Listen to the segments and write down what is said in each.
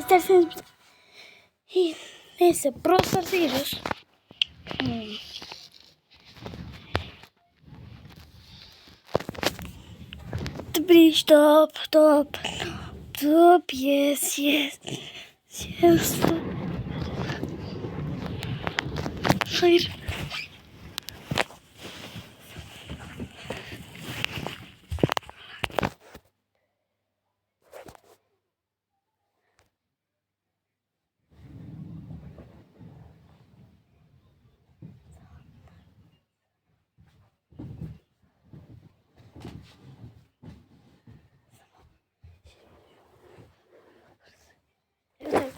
İsterseniz Hi, neyse Brawl Stars'a giriyoruz. Hmm. The bridge top top top yes yes yes. Hayır.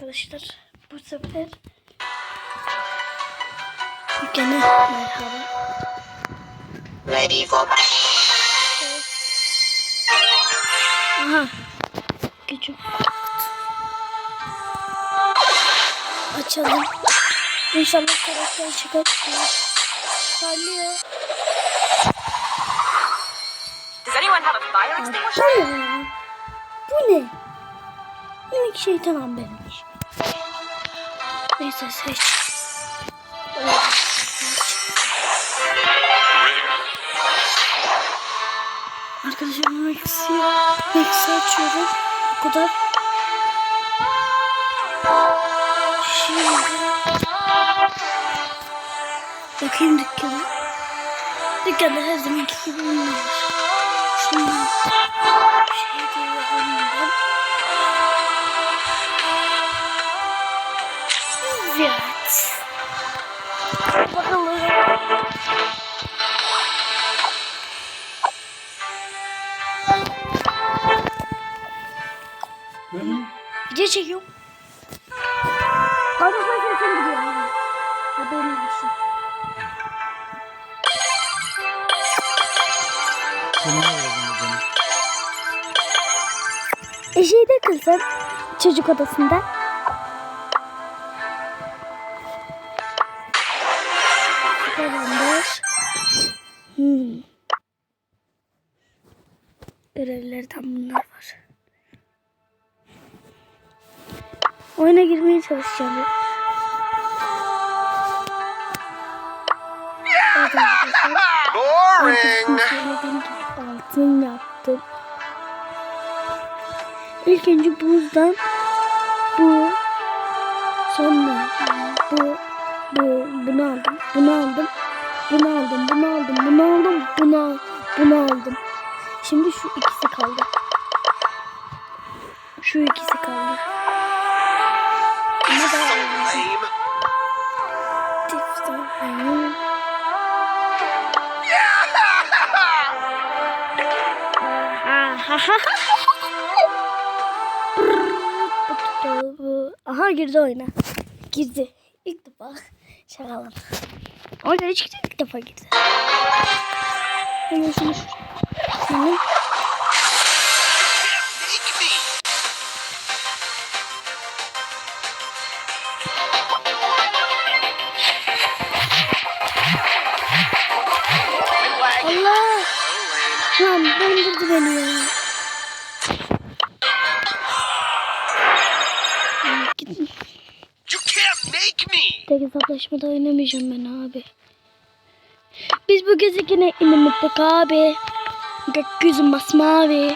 Arkadaşlar bu sefer gene merhaba. Ready for Aha. Gücüm. Açalım. İnşallah karakter çıkar. Parlıyor. Does anyone have a fire Aa, extinguisher? Bu ne? Minik şeytan ambermiş. Neyse seç. Arkadaşlar Max'i Max'i açıyorum. Bu kadar. Şimdi bakayım dükkana. Dükkanda her zamanki gibi bunlar var. Bakalım. Video çekiyorum. Abi ben sesim gidiyor. Haberin olsun. E şeyde kızım çocuk odasında. Çalışacağım. ya. Evet arkadaşlar. Altın yaptım. İlk önce buzdan bu sonra bu bu bunu aldım bunu aldım bunu aldım bunu aldım bunu aldım bunu al- bunu aldım. Şimdi şu ikisi kaldı. Şu ikisi kaldı. Aha girdi oyuna. Girdi. İlk defa. Şakalan. Oyuna girdi ilk defa girdi. Hemen şunu şunu. Allah. Lan döndürdü beni ya. Hesaplaşmada oynamayacağım ben abi. Biz bu gezegene inmedik abi. Gökyüzü masmavi.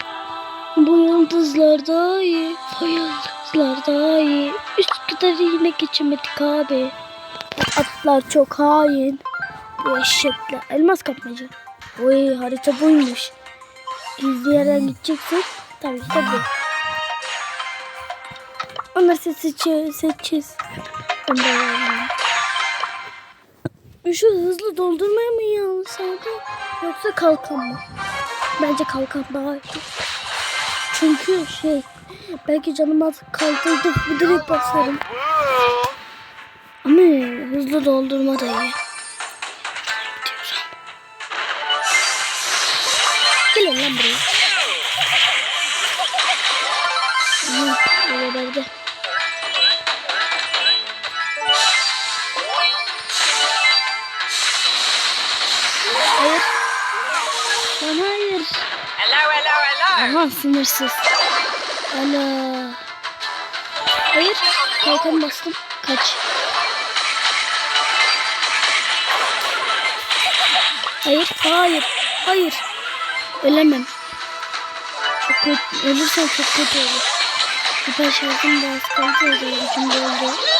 Bu yıldızlar daha iyi. Bu yıldızlar daha iyi. Üsküdar'ı yine geçemedik abi. Bu atlar çok hain. Bu eşekler. Elmas kapmaca. Oy harita buymuş. Gizli yerden gideceksek tabii ki de bu. Onları seç seçeceğiz. seçeceğiz. Onları şu hızlı doldurmaya mı yansaydı yoksa kalkan mı? Bence kalkan daha iyi. Çünkü şey belki canım az kaldırdı bu direkt basarım. Ama hızlı doldurma da iyi. Gelin lan buraya. Aha sınırsız. Ana. Hayır. Kalkan bastım. Kaç. Hayır. Hayır. Hayır. Ölemem. Çok kötü. Ölürsem çok kötü olur. Süper şarkım da az kaldı. zaman Şimdi öldü.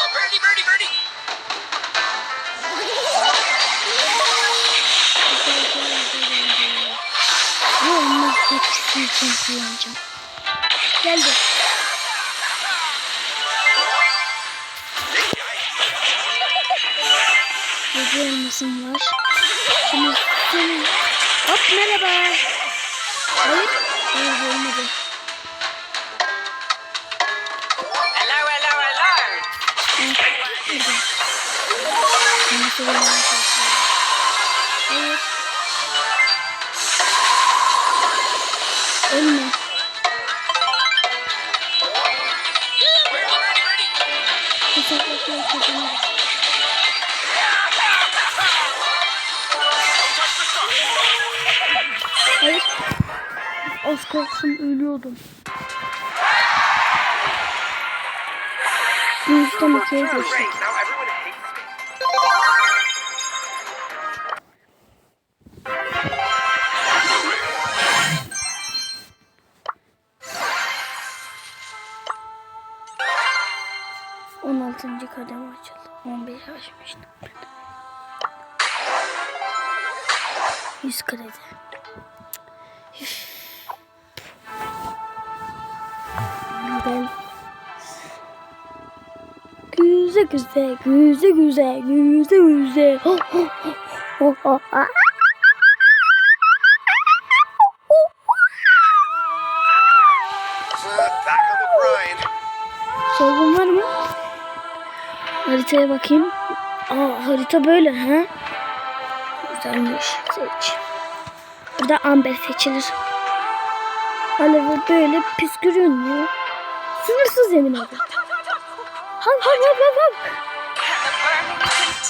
Hepsi için kullanacağım. Geldi. Gece elmasım var. Şimdi sen... Hop merhaba. Hayır. Hayır olmadı. Hello, hello, hello. Burada. Bunu Ölme. Hayır. Az kalsın ölüyordum. Yüzden ikiye geçtik. 16. kadem açıldı. 11 açmıştım ben. 100 kredi. ben güzel güzel güzel güzel güzel güzel. Oh, oh, oh, ah. Haritaya bakayım. Aa harita böyle ha? Güzelmiş. Seç. Burada amber seçilir. Alevi böyle püskürüyor ya. Sınırsız yemin ederim. Hav hav hav hav hav.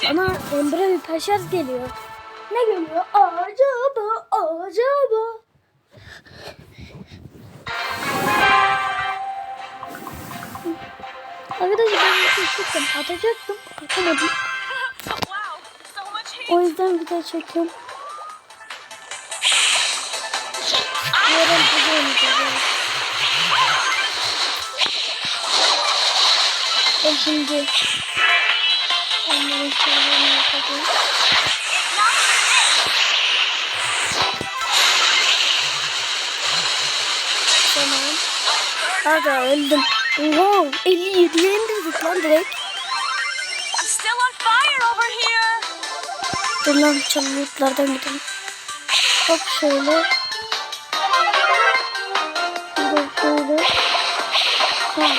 Ama Emre bir paşaz geliyor. Ne geliyor? Acaba, acaba. Arkadaşlar ben bir şey çektim. Atacaktım. Atamadım. O yüzden bir daha çekiyorum. Yarın bize oynayacağız. Ben şimdi onların şeylerini yapacağım. Tamam. Aga öldüm. Wow 57'ye indirdik lan direkt. I'm still on fire over here. Dur lan çalılıklardan gidelim. Hop şöyle. Burada şöyle. Tamam.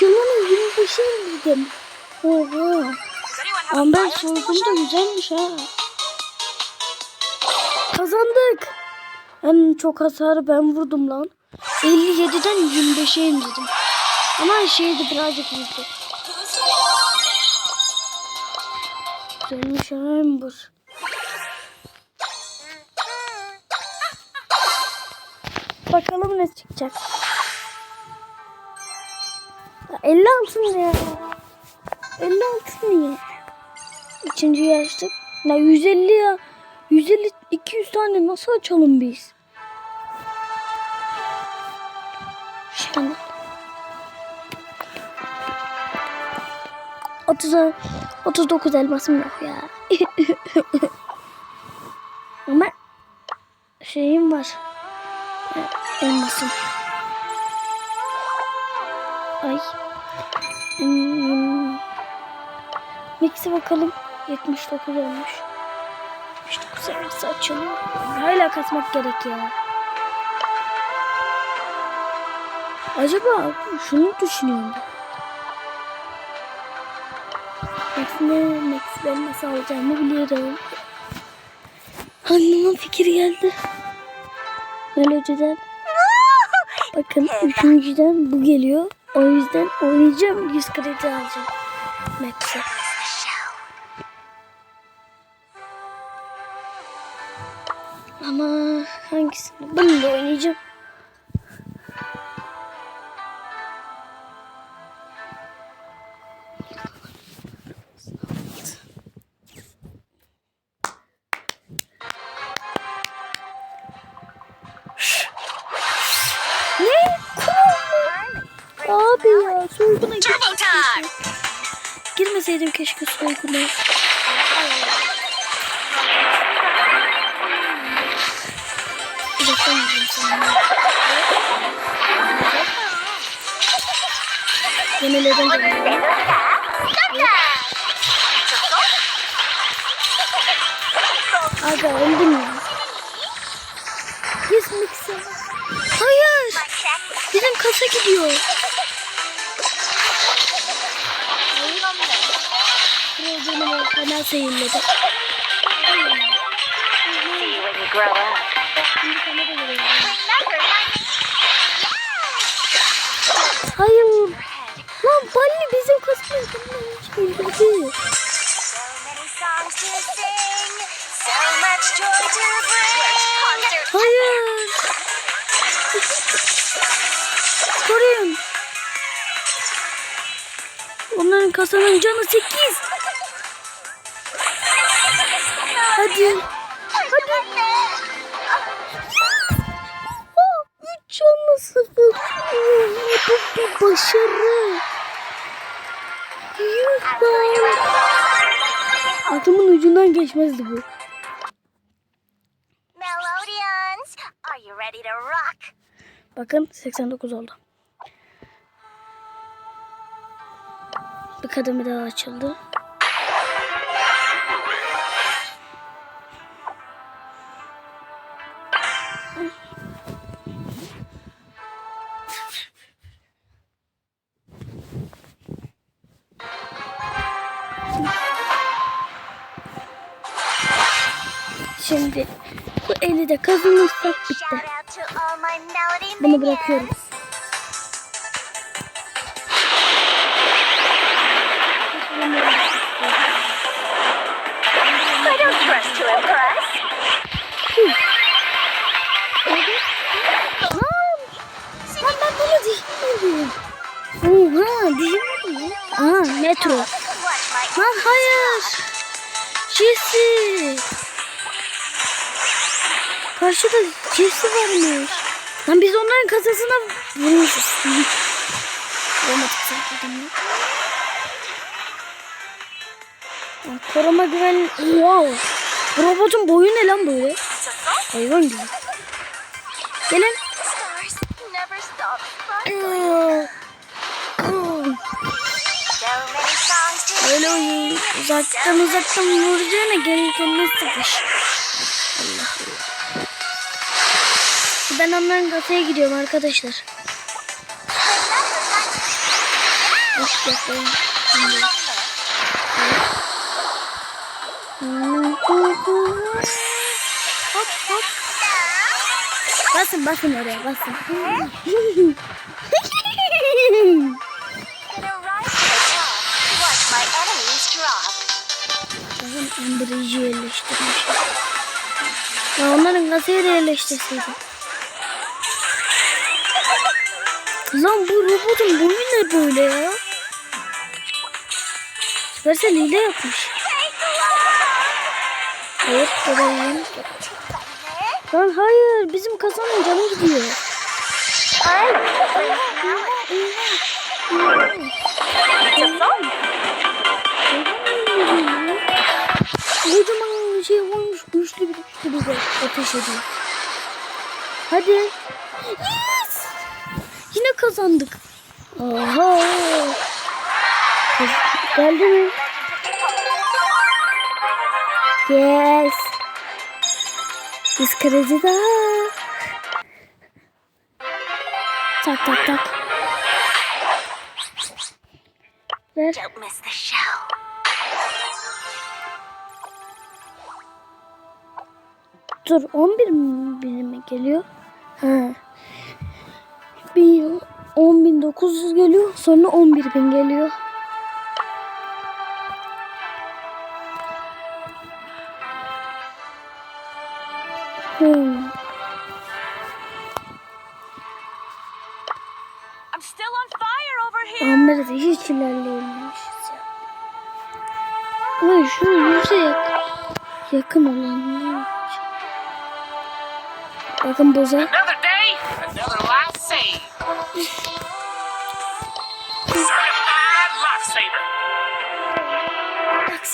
Yalanın 25'e indirdim. Oha. Does anyone have a Amber fire soygun extinguisher? da güzelmiş ha. Kazandık. En çok hasarı ben vurdum lan. 57'den 25'e indirdim. Ama şeydi birazcık vurdu. Güzelmiş Amber. Bakalım ne çıkacak. Ya 50 altın ya. 50 altın niye? Üçüncüyü açtık. Ya 150 ya. 150 200 tane nasıl açalım biz? Şuna. 30 39 elmasım yok ya. Ama şeyim var. Elmasım. Ay. Hmm. Mix'e bakalım. 79 olmuş. 79 elması açalım. Hala kasmak gerek ya. Acaba şunu düşünüyorum. Max'ine Max ben nasıl alacağımı biliyorum. Anlama fikir geldi. Melodiden. Bakın üçüncüden bu geliyor. O yüzden oynayacağım. 100 kredi alacağım. Max'e. Hangisini? Bunu da oynayacağım. Ne? Abi ya soyguna time! girmeseydim keşke soyguna. Geliyor. Aga öldüm ya. Yes mixer. Hayır. Bizim kasa gidiyor. Buraya o kanal seyirledi. See you when you grow up. Hayır. Lan Balli bizim. Concert Hayır. Koruyun. Onların kasanın canı 8. Ucundan geçmezdi bu. Melodians, are you ready to rock? Bakın 89 oldu. Bir kademe daha açıldı. Şimdi bu eli de kazanırsak bitti. Bunu diyeyim. Oha diyeyim mi? Aa metro. Lan hayır. Jesse. Karşıda Jesse varmış. Lan biz onların kasasına vurmuşuz. Vuramadık zaten ya. Lan Koruma güven... Wow. Bu robotun boyu ne lan böyle? Hayvan gibi. Gelin. Öyle. Uzaktan uzaktan vuracağına geri kendine sıkış. Ben onların kasaya gidiyorum arkadaşlar. Yapayım. Şimdi. Hop hop. Basın basın oraya basın. Bakın Ambridge'i yerleştirmiş. Ya onların kasaya da yerleştirseydim. Lan bu robotun boyu ne böyle ya? Supercell hile yapmış. Hayır, bebeğim. Lan hayır, bizim kasanın canı gidiyor. Kocaman şey olmuş, güçlü bir güçlü bir ateş ediyor. Hadi. Kazandık. Kaz- Geldi mi? Yes. Biz kırıcı da. Tak tak tak. Ver. Don't miss the show. Dur 11 mi birime geliyor? Ha. Bir 10.900 geliyor. Sonra 11.000 geliyor. Hmm. I'm still on fire over here. Ahmet'e de hiç ilerleyememişiz ya. Ama şu yüksek yakın olan ne yapacak? Bakın boza. Another day, another life saved. Certified lifesaver. Bak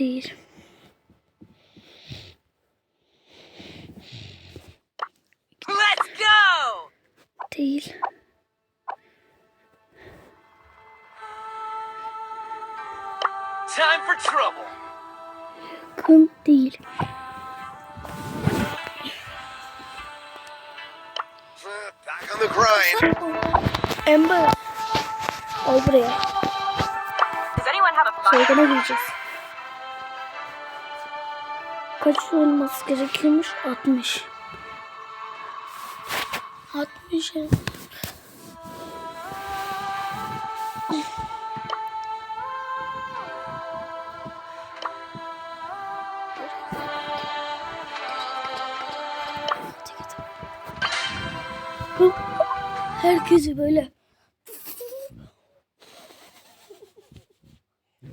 değil. Let's go. Değil. Time for trouble. Yakın değil. Back on the grind. Amber. Al buraya. Does anyone have a fire? Soyguna gireceğiz. Kaç olması gerekiyormuş? 60. 60 evet. Herkesi böyle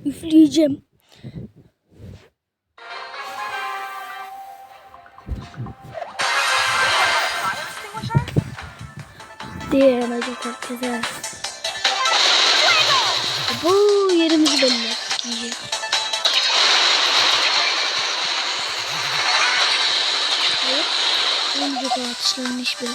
üfleyeceğim. Diye yanacak herkese. Bu yerimizi belli. Hayır. Olmayacak o atışların hiçbiri.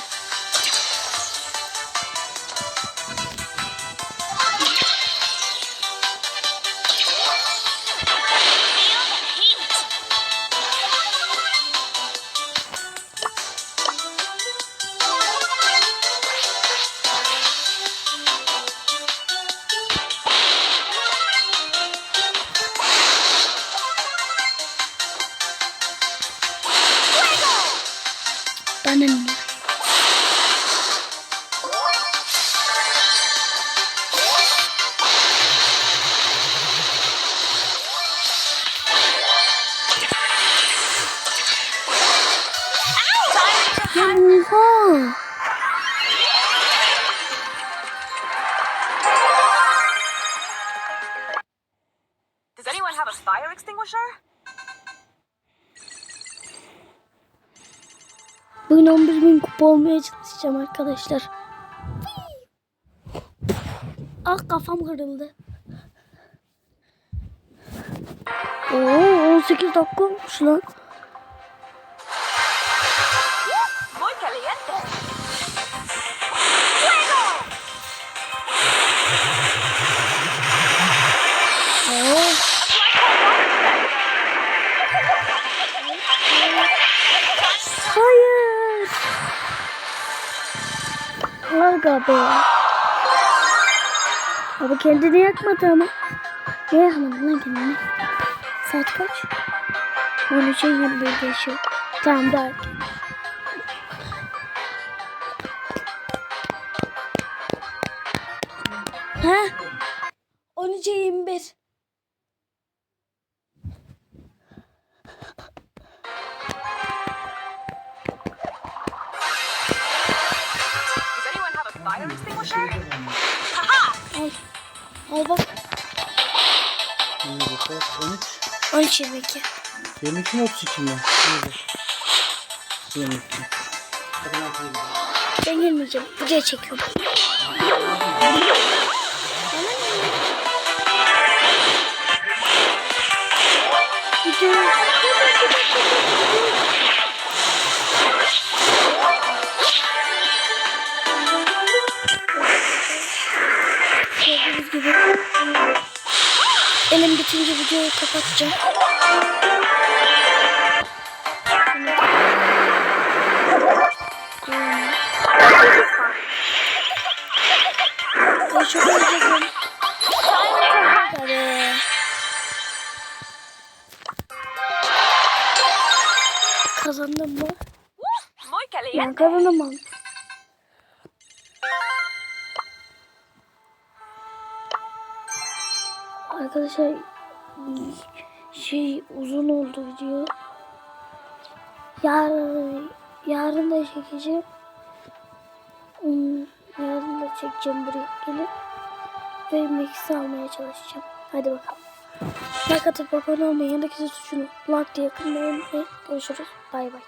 Anyone have a fire extinguisher? Bugün 11 bin kupa olmaya çalışacağım arkadaşlar. Ah kafam kırıldı. Oo 18 dakika olmuş lan. Aga be. Abi kendini yakmadı ama. Ne yakmadın lan kendini? Saat kaç? 13'e 21 geçiyor. Tamam daha. Ha? 22. 22 mi 32 mi? 22. Ben girmeyeceğim. Buraya çekiyorum. Video. Gördüğünüz gibi Elim bitince videoyu kapatacağım. Çok özledim. Kazandım mı? Ben kazanamam. Arkadaşlar şey uzun oldu video. Yarın yarın da çekeceğim. Hmm, Yarın da çekeceğim buraya gelip ve mix almaya çalışacağım. Hadi bakalım. Like atıp abone olmayı, yanındaki tuşunu like diye kırmayı unutmayın. Görüşürüz. Bay bay.